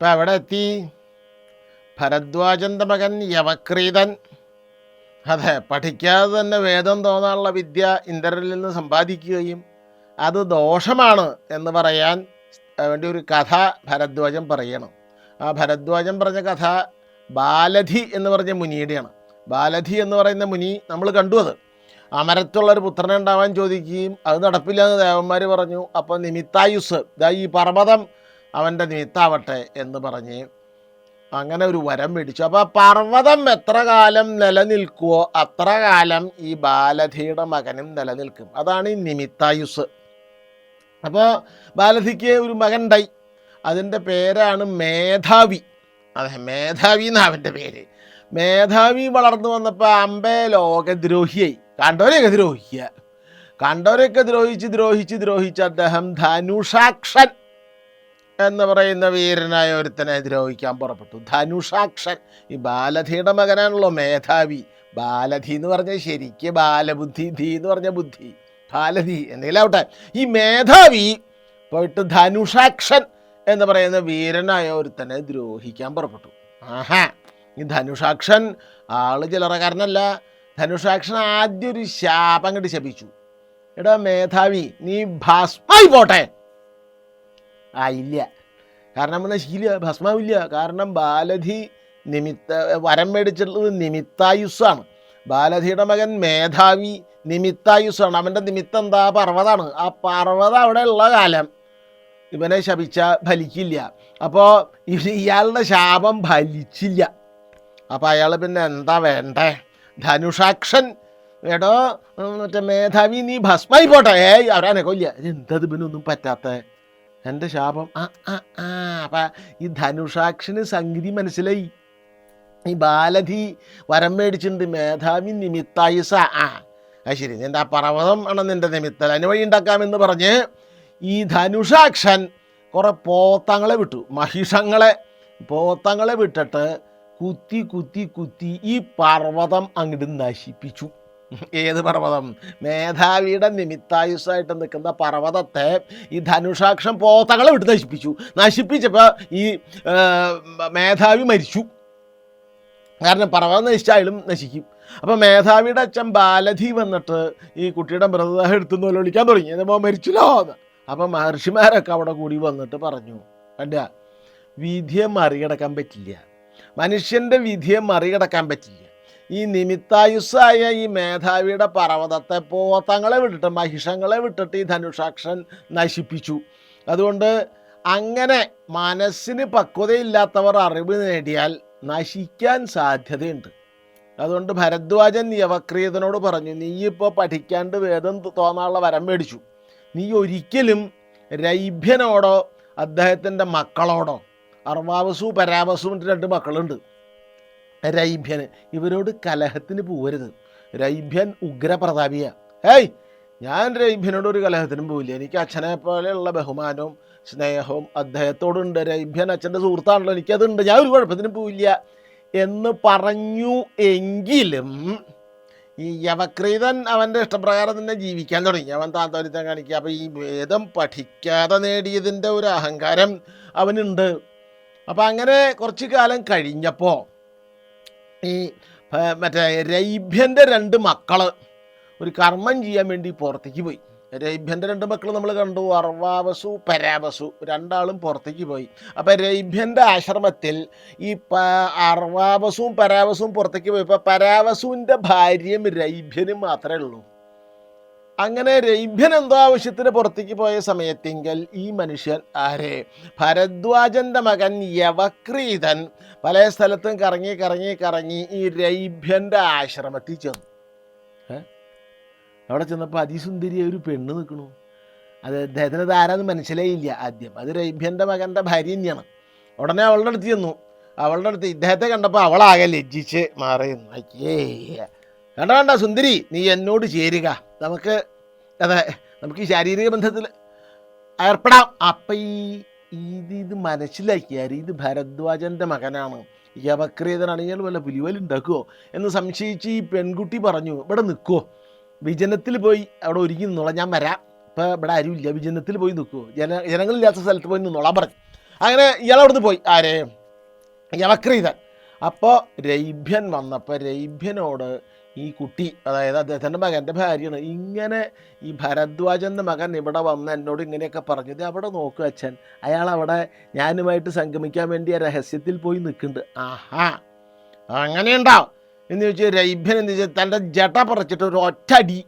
ഇപ്പം അവിടെ എത്തി? ഭരദ്വാജന്റെ മകൻ യവക്രീതൻ. അതെ പഠിക്കാതെ തന്നെ വേദം തോന്നാനുള്ള വിദ്യ ഇന്ദ്രനിൽ നിന്ന് സമ്പാദിക്കുകയും അത് ദോഷമാണ് എന്ന് പറയാൻ വേണ്ടി ഒരു കഥ ഭരദ്വാജൻ പറയണം. ആ ഭരദ്വാജൻ പറഞ്ഞ കഥ ബാലധി എന്ന് പറഞ്ഞ മുനിയുടെയാണ്. ബാലധി എന്ന് പറയുന്ന മുനി നമ്മൾ കണ്ടു അത്. അമരത്തുള്ള ഒരു പുത്രനെ ഉണ്ടാവാൻ ചോദിക്കുകയും അത് നടപ്പില്ലാന്ന് ദേവന്മാർ പറഞ്ഞു. അപ്പോൾ നിമിത്തായുസ് ഇതാ ഈ പർവതം അവന്റെ നിമിത്താവട്ടെ എന്ന് പറഞ്ഞ് അങ്ങനെ ഒരു വരം മേടിച്ചു. അപ്പോൾ പർവതം എത്ര കാലം നിലനിൽക്കുവോ അത്ര കാലം ഈ ബാലധിയുടെ മകനും നിലനിൽക്കും. അതാണ് ഈ നിമിത്തായുസ്. അപ്പോൾ ബാലധിക്ക് ഒരു മകൻ ഉണ്ടായി അതിന്റെ പേരാണ് മേധാവി. അതെ മേധാവി എന്നാണ് അവന്റെ പേര്. മേധാവി വളർന്നു വന്നപ്പോൾ അമ്പേ ലോകദ്രോഹിയായി. കണ്ടവരെയൊക്കെ ദ്രോഹിക്കുക. കണ്ടവരെയൊക്കെ ദ്രോഹിച്ച് ദ്രോഹിച്ച് ദ്രോഹിച്ച് അദ്ദേഹം ധനുഷാക്ഷൻ. എന്ന് പറയുന്ന വീരനായ ഒരുത്തനെ ദ്രോഹിക്കാൻ പുറപ്പെട്ടു. ധനുഷാക്ഷൻ ഈ ബാലധിയുടെ മകനാണല്ലോ മേധാവി. ബാലധി എന്ന് പറഞ്ഞാൽ ശരിക്ക് ബാലബുദ്ധി ധീ എന്ന് പറഞ്ഞ ബുദ്ധി ബാലധി എന്തെങ്കിലും ആവട്ടെ. ഈ മേധാവി പോയിട്ട് ധനുഷാക്ഷൻ എന്ന് പറയുന്ന വീരനായ ഒരുത്തനെ ദ്രോഹിക്കാൻ പുറപ്പെട്ടു. ആഹാ ഈ ധനുഷാക്ഷൻ ആൾ ചിലറക്കാരനല്ല ധനുഷാക്ഷൻ ആദ്യം ഒരു ശാപം അങ്ങോട്ട് ശപിച്ചു. എടാ മേധാവി നീ ഭാസ്മായി പോട്ടെ. ആ ഇല്ല. കാരണം എന്താ ശീല ഭസ്മാവില്ല കാരണം ബാലധി നിമിത്ത വരം മേടിച്ചിട്ടുള്ളത് നിമിത്തായുസ്സാണ്. ബാലധിയുടെ മകൻ മേധാവി നിമിത്തായുസ്സാണ്. അവന്റെ നിമിത്തം എന്താ? പർവതമാണ് ആ പർവതം അവിടെ ഉള്ള കാലം ഇവനെ ശപിച്ച ഫലിക്കില്ല. അപ്പോൾ ഇയാളുടെ ശാപം ഫലിച്ചില്ല. അപ്പോൾ അയാൾ പിന്നെ എന്താ വേണ്ടേ? ധനുഷാക്ഷൻ. വേടോ മറ്റേ മേധാവി നീ ഭസ്മായി പോട്ടെ. ഏയ് അവരാനെ കൊല്ല എന്തത് ഒന്നും പറ്റാത്ത എന്റെ ശാപം. ആ ആ ആ അപ്പം ഈ ധനുഷാക്ഷിന് സംഗതി മനസ്സിലായി. ഈ ബാലധി വരം മേടിച്ചിട്ടുണ്ട് മേധാവി നിമിത്തായുസ. ആ അത് ശരി. നിന്റെ ആ പർവതം ആണ് നിന്റെ നിമിത്തം. അതിന് വഴി ഉണ്ടാക്കാമെന്ന് പറഞ്ഞ് ഈ ധനുഷാക്ഷൻ കുറേ പോത്തങ്ങളെ വിട്ടു. മഹിഷങ്ങളെ പോത്തങ്ങളെ വിട്ടിട്ട് കുത്തി കുത്തി കുത്തി ഈ പർവതം അങ്ങോട്ട് നശിപ്പിച്ചു. ഏത് പർവതം? മേധാവിയുടെ നിമിത്തായുസ്സായിട്ട് നിൽക്കുന്ന പർവതത്തെ ഈ ധനുഷാക്ഷം പോത്തകളെ വിട്ട് നശിപ്പിച്ചു. നശിപ്പിച്ചപ്പോൾ ഈ മേധാവി മരിച്ചു. കാരണം പർവതം നശിച്ചായാലും നശിക്കും. അപ്പം മേധാവിയുടെ അച്ഛൻ ബാലധി വന്നിട്ട് ഈ കുട്ടിയുടെ മൃതദേഹം എടുത്തുനിന്ന് വിളിക്കാൻ തുടങ്ങി. അതിപ്പോൾ മരിച്ചല്ലോ. എന്ന് അപ്പം മഹർഷിമാരൊക്കെ അവിടെ കൂടി വന്നിട്ട് പറഞ്ഞു കണ്ട വിധിയെ മറികടക്കാൻ പറ്റില്ല. മനുഷ്യന്റെ വിധിയെ മറികടക്കാൻ പറ്റില്ല. ഈ നിമിത്തായുസ്സായ ഈ മേധാവിയുടെ പർവതത്തെ പോത്തങ്ങളെ വിട്ടിട്ട് മഹിഷങ്ങളെ വിട്ടിട്ട് ഈ ധനുഷാക്ഷൻ നശിപ്പിച്ചു. അതുകൊണ്ട് അങ്ങനെ മനസ്സിന് പക്വതയില്ലാത്തവർ അറിവ് നേടിയാൽ നശിക്കാൻ സാധ്യതയുണ്ട്. അതുകൊണ്ട് ഭരദ്വാജൻ യവക്രിയതനോട് പറഞ്ഞു നീ ഇപ്പോൾ പഠിക്കാണ്ട് വേദം തോന്നാനുള്ള വരം മേടിച്ചു. നീ ഒരിക്കലും രൈഭ്യനോടോ അദ്ദേഹത്തിന്റെ മക്കളോടോ അർവാവസു പരാവസുവിന്റെ രണ്ട് മക്കളുണ്ട്. രൈഭ്യന് ഇവരോട് കലഹത്തിന് പോവരുത്. രൈഭ്യൻ ഉഗ്രപ്രതാപിയ. ഹേയ് ഞാൻ രൈഭ്യനോട് ഒരു കലഹത്തിനും പോയില്ല എനിക്ക് അച്ഛനെ പോലെയുള്ള ബഹുമാനവും സ്നേഹവും അദ്ദേഹത്തോടുണ്ട്. രൈഭ്യൻ അച്ഛന്റെ സുഹൃത്താണല്ലോ. എനിക്കതുണ്ട്. ഞാൻ ഒരു കുഴപ്പത്തിനും പോയില്ല എന്ന് പറഞ്ഞു എങ്കിലും ഈ യവക്രീതൻ അവന്റെ ഇഷ്ടപ്രകാരം തന്നെ ജീവിക്കാൻ തുടങ്ങി. അവൻ താന്തോരിത്തം കാണിക്കുക. അപ്പോൾ ഈ വേദം പഠിക്കാതെ നേടിയതിന്റെ ഒരു അഹങ്കാരം അവനുണ്ട്. അപ്പോൾ അങ്ങനെ കുറച്ച് കാലം കഴിഞ്ഞപ്പോൾ ഈ മറ്റേ രൈഭ്യന്റെ രണ്ട് മക്കൾ ഒരു കർമ്മം ചെയ്യാൻ വേണ്ടി പുറത്തേക്ക് പോയി. രൈഭ്യന്റെ രണ്ട് മക്കൾ നമ്മൾ കണ്ടു. അർവാവസു പരാവസു രണ്ടാളും പുറത്തേക്ക് പോയി. അപ്പം രൈഭ്യന്റെ ആശ്രമത്തിൽ ഈ പ അർവാവസും പരാവസും പുറത്തേക്ക് പോയി ഇപ്പം പരാവസുവിന്റെ ഭാര്യയും രൈഭ്യനും മാത്രമേ ഉള്ളൂ. അങ്ങനെ രൈഭ്യൻ എന്തോ ആവശ്യത്തിന് പുറത്തേക്ക് പോയ സമയത്തെങ്കിൽ ഈ മനുഷ്യൻ ആരെ? ഭരദ്വാജന്റെ മകൻ യവക്രീതൻ. പല സ്ഥലത്തും കറങ്ങി കറങ്ങി കറങ്ങി ഈ രൈഭ്യന്റെ ആശ്രമത്തിൽ ചെന്നു? അവിടെ ചെന്നപ്പോൾ അതിസുന്ദരിയായ ഒരു പെണ്ണ് നിൽക്കണു. അത് അദ്ദേഹത്തിന് മനസ്സിലായില്ല ആദ്യം. അത് രൈഭ്യന്റെ മകന്റെ ഭാര്യ തന്നെയാണ്. ഉടനെ അവളുടെ അടുത്ത് ചെന്നു. അവളുടെ അടുത്ത് ഇദ്ദേഹത്തെ കണ്ടപ്പോൾ അവളാകെ ലജ്ജിച്ച് മാറിയുന്നു അയ്യേ. വേണ്ട വേണ്ട സുന്ദരി നീ എന്നോട് ചേരുക. നമുക്ക് അതെ നമുക്ക് ഈ ശാരീരിക ബന്ധത്തിൽ ഏർപ്പെടാം. അപ്പം ഈ ഇത് ഇത് മനസ്സിലാക്കിയാൽ ഇത് ഭരദ്വാജന്റെ മകനാണ്. യവക്രിയതനാണ് ഇയാൾ വല്ല പുലിവലുണ്ടാക്കുമോ എന്ന് സംശയിച്ച് ഈ പെൺകുട്ടി പറഞ്ഞു ഇവിടെ നിൽക്കുമോ വിജനത്തിൽ പോയി അവിടെ ഒരുങ്ങി നിന്നോളാം. ഞാൻ വരാം. ഇപ്പം ഇവിടെ ആരുമില്ല വിജനത്തിൽ പോയി നിൽക്കുമോ ജന ജനങ്ങളില്ലാത്ത സ്ഥലത്ത് പോയി നിന്നോളാൻ പറഞ്ഞു. അങ്ങനെ ഇയാളവിടുന്ന് പോയി. ആരെ? യവക്രീതൻ അപ്പോൾ രൈഭ്യൻ വന്നപ്പോൾ രൈഭ്യനോട് ഈ കുട്ടി അതായത് അദ്ദേഹത്തിന്റെ മകന്റെ ഭാര്യയാണ്. ഇങ്ങനെ ഈ ഭരദ്വാജന്റെ മകൻ ഇവിടെ വന്ന് എന്നോട് ഇങ്ങനെയൊക്കെ പറഞ്ഞത് അവിടെ നോക്കുക അച്ഛൻ. അയാൾ അവിടെ ഞാനുമായിട്ട് സംഗമിക്കാൻ വേണ്ടി ആ രഹസ്യത്തിൽ പോയി നിൽക്കുന്നുണ്ട്. ആഹാ. അങ്ങനെയുണ്ടാവും എന്ന് ചോദിച്ചാൽ രൈഭ്യൻ എന്ന് വെച്ചാൽ തന്റെ ജട പറിച്ചിട്ട് ഒരു ഒറ്റടി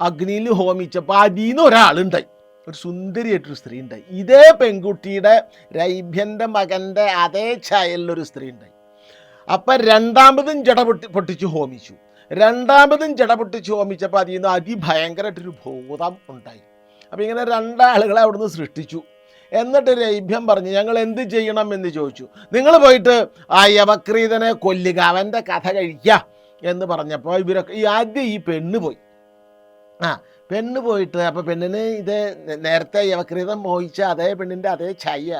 അഗ്നിയിൽ ഹോമിച്ചപ്പോൾ അടിയിൽ ഒരാളുണ്ടായി. ഒരു സുന്ദരിയായിട്ടൊരു സ്ത്രീ ഉണ്ടായി ഇതേ പെൺകുട്ടിയുടെ രൈഭ്യന്റെ മകന്റെ അതേ ഛായലിലൊരു സ്ത്രീ ഉണ്ടായി അപ്പം രണ്ടാമതും ജട പൊട്ടി പൊട്ടിച്ച് ഹോമിച്ചു. രണ്ടാമതും ജട ചോമിച്ചപ്പോൾ അതിൽ നിന്ന് അതിഭയങ്കരമായിട്ടൊരു ഭൂതം ഉണ്ടായി. അപ്പോൾ ഇങ്ങനെ രണ്ടാളുകളെ അവിടുന്ന് സൃഷ്ടിച്ചു. എന്നിട്ട് രൈഭ്യം പറഞ്ഞു ഞങ്ങൾ എന്ത് ചെയ്യണം എന്ന് ചോദിച്ചു. നിങ്ങൾ പോയിട്ട് ആ യവക്രീതനെ കൊല്ലുക അവന്റെ കഥ കഴിക്കുക എന്ന് പറഞ്ഞപ്പോൾ ഇവരൊക്കെ ഈ ആദ്യം ഈ പെണ്ണ് പോയി. ആ പെണ്ണ് പോയിട്ട് അപ്പോൾ പെണ്ണിന് ഇത് നേരത്തെ യവക്രീതം മോഹിച്ച അതേ പെണ്ണിന്റെ അതേ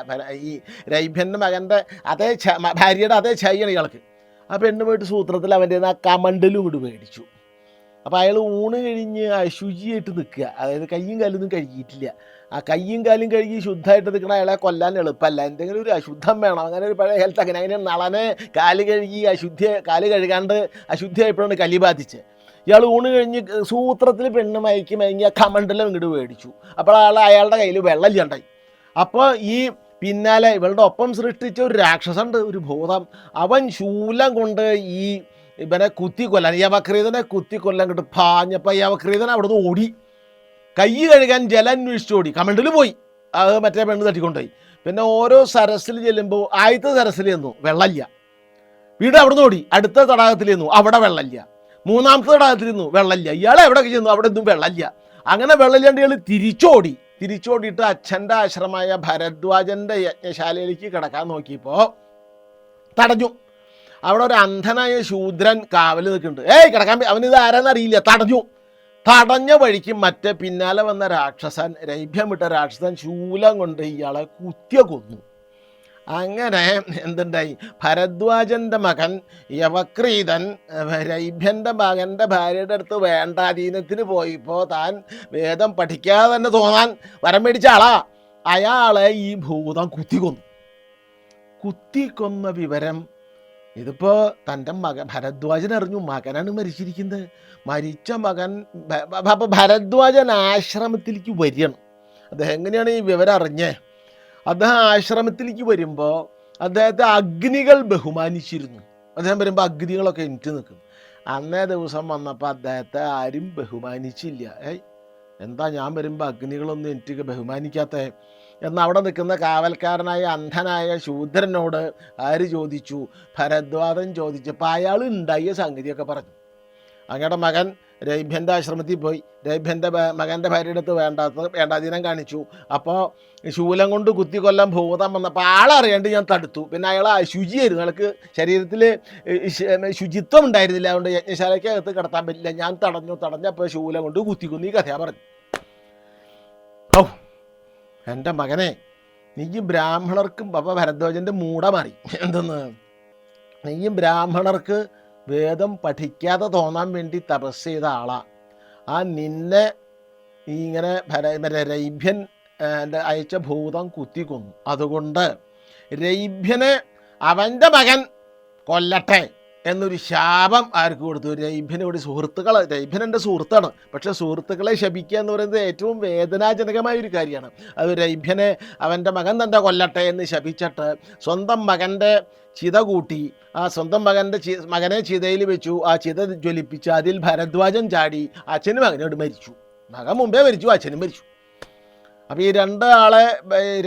ഭര- ഈ രൈഭ്യന്റെ മകന്റെ അതേ ഭാര്യയുടെ അതേ ഛയ്യാണ് ഇയാൾക്ക്. ആ പെണ്ണ് പോയിട്ട് സൂത്രത്തിൽ അവന്റെ ആ കമണ്ടലും ഇവിടെ മേടിച്ചു. അപ്പോൾ അയാൾ ഊണ് കഴിഞ്ഞ് അശുചിയായിട്ട് നിൽക്കുക. അതായത് കയ്യും കാലൊന്നും കഴുകിയിട്ടില്ല. ആ കയ്യും കാലും കഴുകി ശുദ്ധമായിട്ട് നിൽക്കണ അയാളെ കൊല്ലാൻ എളുപ്പമല്ല. എന്തെങ്കിലും ഒരു അശുദ്ധം വേണം. അങ്ങനെ ഒരു പഴയ ഹെൽത്ത് അങ്ങനെ അങ്ങനെ നളനെ കാൽ കഴുകി അശുദ്ധി കാൽ കഴുകാണ്ട് അശുദ്ധിയായപ്പോഴാണ് കലി ബാധിച്ച് ഇയാൾ ഊണ് കഴിഞ്ഞ് സൂത്രത്തിൽ പെണ്ണ് മയക്കി മയങ്ങി ആ കമണ്ടലം ഇങ്ങോട്ട് മേടിച്ചു. അപ്പോൾ അയാൾ അയാളുടെ കയ്യിൽ വെള്ളം ഇല്ലാണ്ടായി. അപ്പോൾ ഈ പിന്നാലെ ഇവളുടെ ഒപ്പം സൃഷ്ടിച്ച ഒരു രാക്ഷസുണ്ട് ഒരു ഭൂതം. അവൻ ശൂലം കൊണ്ട് ഈ ഇവനെ കുത്തി കൊല്ലാൻ യവക്രീതനെ കുത്തി കൊല്ലാൻ കിട്ടും പാഞ്ഞപ്പോൾ യവക്രീതൻ അവിടുന്ന് ഓടി. കൈ കഴുകാൻ ജലം അന്വേഷിച്ച് ഓടി. കമണ്ടിൽ പോയി. അത് മറ്റേ പെണ്ണ് തട്ടിക്കൊണ്ടുപോയി. പിന്നെ ഓരോ സരസിൽ ചെല്ലുമ്പോൾ ആദ്യത്തെ സരസിൽ ചെന്നു. വെള്ളമില്ല വീട് അവിടുന്ന് ഓടി. അടുത്ത തടാകത്തിൽ ചെന്നു. അവിടെ വെള്ളമില്ല മൂന്നാമത്തെ തടാകത്തിൽ ചെന്നു. വെള്ളമില്ല ഇയാൾ എവിടെയൊക്കെ ചെന്നു? അവിടെ ഒന്നും വെള്ളമില്ല അങ്ങനെ വെള്ളമില്ലാണ്ട് ഇയാൾ തിരിച്ചോടി. തിരിച്ചോടിയിട്ട് അച്ഛന്റെ ആശ്രമമായ ഭരദ്വാജന്റെ യജ്ഞശാലയിലേക്ക് കിടക്കാൻ നോക്കിയപ്പോൾ തടഞ്ഞു. അവിടെ ഒരു അന്ധനായ ശൂദ്രൻ കാവൽ നിൽക്കുന്നുണ്ട്. ഏയ് കിടക്കാൻ അവനിത് ആരാന്നറിയില്ല തടഞ്ഞു. തടഞ്ഞ വഴിക്ക് മറ്റേ പിന്നാലെ വന്ന രാക്ഷസൻ രൈഭ്യം വിട്ട രാക്ഷസൻ ശൂലം കൊണ്ട് ഇയാളെ കുത്തിയ കൊന്നു. അങ്ങനെ എന്തുണ്ടായി? ഭരദ്വാജന്റെ മകൻ യവക്രീതൻ രൈഭ്യന്റെ മകന്റെ ഭാര്യയുടെ അടുത്ത് വേണ്ടാധീനത്തിന് പോയിപ്പോൾ താൻ വേദം പഠിക്കാതെ തന്നെ തോന്നാൻ വരം മേടിച്ച ആളാ. അയാളെ ഈ ഭൂതം കുത്തിക്കൊന്നു. കുത്തിക്കൊന്ന വിവരം ഇതിപ്പോൾ തന്റെ മകൻ ഭരദ്വാജൻ അറിഞ്ഞു മകനാണ് മരിച്ചിരിക്കുന്നത്. മരിച്ച മകൻ ഭ- ഭരദ്വാജൻ ആശ്രമത്തിലേക്ക് വരികയാണ്. അദ്ദേഹം എങ്ങനെയാണ് ഈ വിവരം അറിഞ്ഞേ? അദ്ദേഹം ആശ്രമത്തിലേക്ക് വരുമ്പോൾ അദ്ദേഹത്തെ അഗ്നികൾ ബഹുമാനിച്ചിരുന്നു. അദ്ദേഹം വരുമ്പോൾ അഗ്നികളൊക്കെ എനിക്ക് നിൽക്കും അന്നേ ദിവസം വന്നപ്പോൾ അദ്ദേഹത്തെ ആരും ബഹുമാനിച്ചില്ല. ഏയ് എന്താ ഞാൻ വരുമ്പോൾ അഗ്നികളൊന്നും എനിക്ക് ബഹുമാനിക്കാത്ത എന്ന് അവിടെ നിൽക്കുന്ന കാവൽക്കാരനായ അന്ധനായ ശൂദ്രനോട് ആര് ചോദിച്ചു? ഭരദ്വാദൻ ചോദിച്ചപ്പോൾ അയാൾ ഉണ്ടായ സംഗതിയൊക്കെ പറഞ്ഞു. അങ്ങയുടെ മകൻ രൈഭ്യന്റെ ആശ്രമത്തിൽ പോയി രൈഭ്യന്റെ മകന്റെ ഭാര്യയുടെ അടുത്ത് വേണ്ടാത്ത വേണ്ടാധീനം കാണിച്ചു. അപ്പോൾ ശൂലം കൊണ്ട് കുത്തി കൊല്ലം ഭൂതം വന്നപ്പോൾ ആളറിയാണ്ട് ഞാൻ തടുത്തു. പിന്നെ അയാൾ ശുചിയായിരുന്നു. അയാൾക്ക് ശരീരത്തിൽ ശുചിത്വം ഉണ്ടായിരുന്നില്ല. അതുകൊണ്ട് യജ്ഞശാലയ്ക്ക് അകത്ത് കിടത്താൻ പറ്റില്ല. ഞാൻ തടഞ്ഞു തടഞ്ഞപ്പോൾ ശൂലം കൊണ്ട് കുത്തിക്കുന്നു ഈ കഥയാ പറഞ്ഞു ഔ എന്റെ മകനെ നീ ബ്രാഹ്മണർക്കും പപ്പ ഭരദ്വാജന്റെ മൂട മാറി. എന്തെന്ന്? നീ ബ്രാഹ്മണർക്ക് വേദം പഠിക്കാതെ തോന്നാൻ വേണ്ടി തപസ് ചെയ്ത ആളാ. ആ നിന്നെ ഇങ്ങനെ രൈഭ്യൻ അയച്ച ഭൂതം കുത്തിക്കൊന്നു അതുകൊണ്ട് രൈഭ്യനെ അവന്റെ മകൻ കൊല്ലട്ടെ. എന്നൊരു ശാപം ആർക്ക് കൊടുത്തു? രൈഭനോട് സുഹൃത്തുക്കൾ രൈഭൻ എന്റെ സുഹൃത്താണ്. പക്ഷെ സുഹൃത്തുക്കളെ ശപിക്കുക എന്ന് പറയുന്നത് ഏറ്റവും വേദനാജനകമായ ഒരു കാര്യമാണ്. അത് രൈഭ്യനെ അവന്റെ മകൻ തന്നെ കൊല്ലട്ടെ എന്ന് ശപിച്ചിട്ട് സ്വന്തം മകന്റെ ചിത കൂട്ടി ആ സ്വന്തം മകന്റെ മകനെ ചിതയിൽ വെച്ചു ആ ചിത ജ്വലിപ്പിച്ച് അതിൽ ഭരദ്വാജം ചാടി അച്ഛനും മകനോട് മരിച്ചു. മകൻ മുമ്പേ മരിച്ചു അച്ഛനും മരിച്ചു. അപ്പോൾ ഈ രണ്ട് ആളെ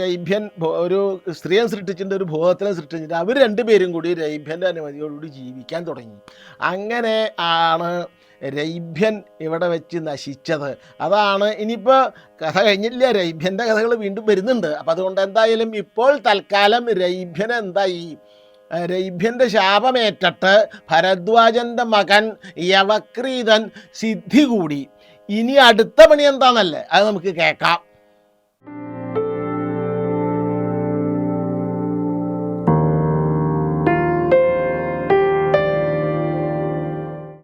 രൈഭ്യൻ ഒരു സ്ത്രീയെ സൃഷ്ടിച്ചിട്ടുണ്ട് ഒരു ഭൂതത്തിനെ സൃഷ്ടിച്ചിട്ട് അവർ രണ്ടുപേരും കൂടി രൈഭ്യന്റെ അനുമതിയോടുകൂടി ജീവിക്കാൻ തുടങ്ങി. അങ്ങനെ ആണ് രൈഭ്യൻ ഇവിടെ വെച്ച് നശിച്ചത്. അതാണ് ഇനിയിപ്പോൾ കഥ കഴിഞ്ഞില്ല രൈഭ്യന്റെ കഥകൾ വീണ്ടും വരുന്നുണ്ട്. അപ്പം അതുകൊണ്ട് എന്തായാലും ഇപ്പോൾ തൽക്കാലം രൈഭ്യൻ എന്തായി? രൈഭ്യന്റെ ശാപമേറ്റിട്ട് ഭരദ്വാജന്റെ മകൻ യവക്രീതൻ സിദ്ധി കൂടി. ഇനി അടുത്ത പണി എന്താണെന്നല്ലേ അത് നമുക്ക് കേൾക്കാം.